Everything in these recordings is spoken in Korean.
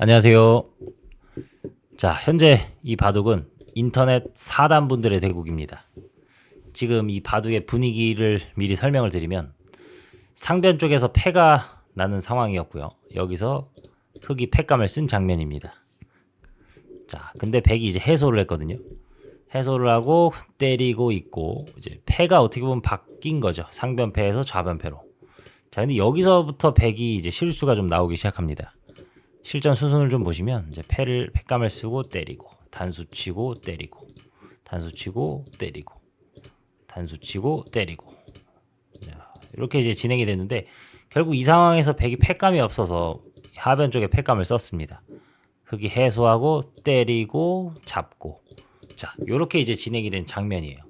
안녕하세요. 자, 현재 이 바둑은 인터넷 사단 분들의 대국입니다. 지금 이 바둑의 분위기를 미리 설명을 드리면 상변 쪽에서 패가 나는 상황이었고요. 여기서 흑이 패감을 쓴 장면입니다. 자, 근데 백이 이제 해소를 했거든요. 해소를 하고 때리고 있고 이제 패가 어떻게 보면 바뀐 거죠. 상변패에서 좌변패로. 자, 근데 여기서부터 백이 이제 실수가 좀 나오기 시작합니다. 실전 수순을 좀 보시면 이제 패를 패감을 쓰고 때리고 단수 치고 때리고 단수 치고 때리고 단수 치고 때리고 자, 이렇게 이제 진행이 됐는데 결국 이 상황에서 백이 패감이 없어서 하변 쪽에 패감을 썼습니다. 흑이 해소하고 때리고 잡고 자 요렇게 이제 진행이 된 장면이에요.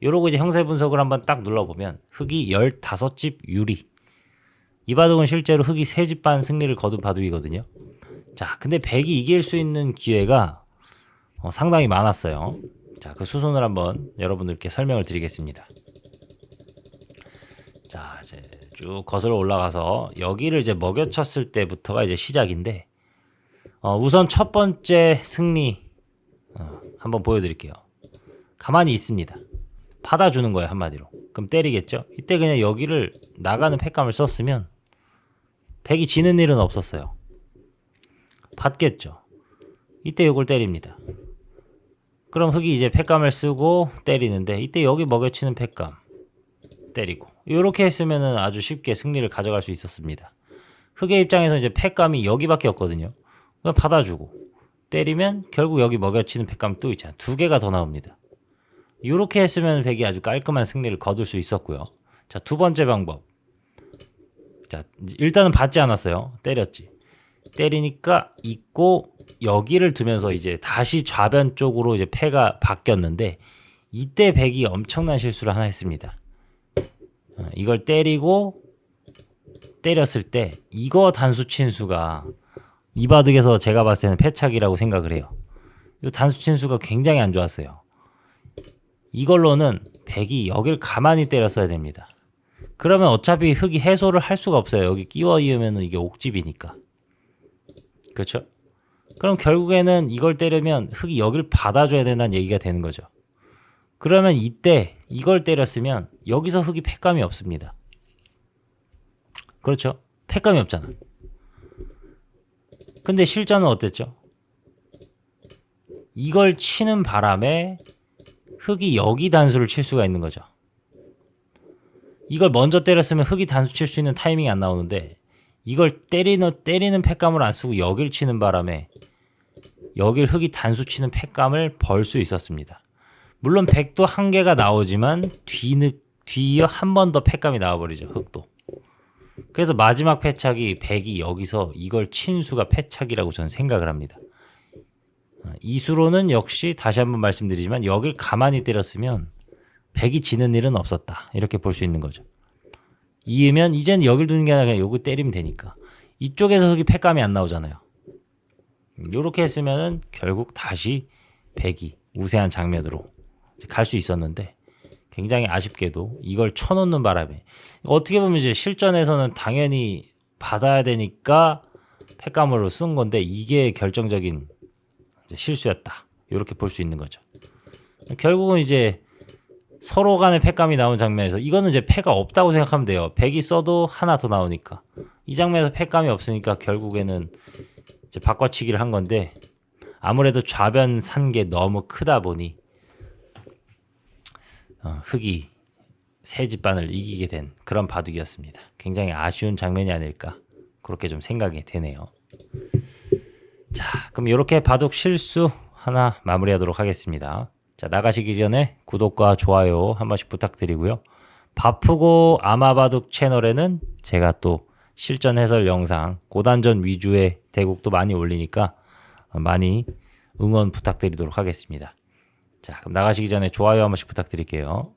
요러고 이제 형세 분석을 한번 딱 눌러보면 흑이 15집 유리 이 바둑은 실제로 흑이 3집 반 승리를 거둔 바둑이거든요. 자, 근데 백이 이길 수 있는 기회가 어, 상당히 많았어요. 자, 그 수순을 한번 여러분들께 설명을 드리겠습니다. 자, 이제 쭉 거슬러 올라가서 여기를 이제 먹여쳤을 때부터가 이제 시작인데, 어, 우선 첫 번째 승리 어, 한번 보여드릴게요. 가만히 있습니다. 받아주는 거예요 한마디로. 그럼 때리겠죠? 이때 그냥 여기를 나가는 팩감을 썼으면 백이 지는 일은 없었어요. 받겠죠. 이때 이걸 때립니다. 그럼 흑이 이제 팩감을 쓰고 때리는데 이때 여기 먹여치는 팩감 때리고 이렇게 했으면은 아주 쉽게 승리를 가져갈 수 있었습니다. 흑의 입장에서 이제 팩감이 여기밖에 없거든요. 그냥 받아주고 때리면 결국 여기 먹여치는 팩감 또 있잖아. 두 개가 더 나옵니다. 이렇게 했으면 백이 아주 깔끔한 승리를 거둘 수 있었고요. 자, 두 번째 방법. 자, 일단은 받지 않았어요. 때렸지. 때리니까 있고 여기를 두면서 이제 다시 좌변 쪽으로 이제 패가 바뀌었는데 이때 백이 엄청난 실수를 하나 했습니다. 어, 이걸 때리고 때렸을 때 이거 단수 친수가 이 바둑에서 제가 봤을 때는 패착이라고 생각을 해요. 이 단수 친수가 굉장히 안 좋았어요. 이걸로는 백이 여길 가만히 때렸어야 됩니다. 그러면 어차피 흑이 해소를 할 수가 없어요. 여기 끼워 이으면 이게 옥집이니까. 그렇죠? 그럼 결국에는 이걸 때리면 흑이 여길 받아줘야 된다는 얘기가 되는 거죠. 그러면 이때 이걸 때렸으면 여기서 흑이 패감이 없습니다. 그렇죠? 패감이 없잖아. 근데 실전은 어땠죠? 이걸 치는 바람에 흑이 여기 단수를 칠 수가 있는 거죠. 이걸 먼저 때렸으면 흑이 단수 칠 수 있는 타이밍이 안 나오는데 이걸 때리는 때리는 팩감을 안 쓰고 여길 치는 바람에 여길 흑이 단수 치는 팩감을 벌 수 있었습니다. 물론 백도 한 개가 나오지만 뒤늦 뒤에 한번 더 팩감이 나와버리죠 흑도. 그래서 마지막 패착이 백이 여기서 이걸 친 수가 패착이라고 저는 생각을 합니다. 어, 이 수로는 역시 다시 한번 말씀드리지만 여길 가만히 때렸으면 백이 지는 일은 없었다 이렇게 볼 수 있는 거죠. 이으면 이제는 여길 두는 게 아니라 그냥 여기 때리면 되니까 이쪽에서 흑이 패감이 안 나오잖아요. 이렇게 했으면은 결국 다시 백이 우세한 장면으로 갈 수 있었는데 굉장히 아쉽게도 이걸 쳐놓는 바람에 어떻게 보면 이제 실전에서는 당연히 받아야 되니까 패감으로 쓴 건데 이게 결정적인 실수였다 이렇게 볼 수 있는 거죠. 결국은 이제 서로 간의 패감이 나온 장면에서 이거는 이제 패가 없다고 생각하면 돼요. 백이 써도 하나 더 나오니까 이 장면에서 패감이 없으니까 결국에는 이제 바꿔치기를 한 건데 아무래도 좌변 산게 너무 크다 보니 어, 흑이 세 집반을 이기게 된 그런 바둑이었습니다. 굉장히 아쉬운 장면이 아닐까 그렇게 좀 생각이 되네요. 자, 그럼 이렇게 바둑 실수 하나 마무리하도록 하겠습니다. 자, 나가시기 전에 구독과 좋아요 한 번씩 부탁드리고요. 바쁘고 아마바둑 채널에는 제가 또 실전 해설 영상, 고단전 위주의 대국도 많이 올리니까 많이 응원 부탁드리도록 하겠습니다. 자, 그럼 나가시기 전에 좋아요 한 번씩 부탁드릴게요.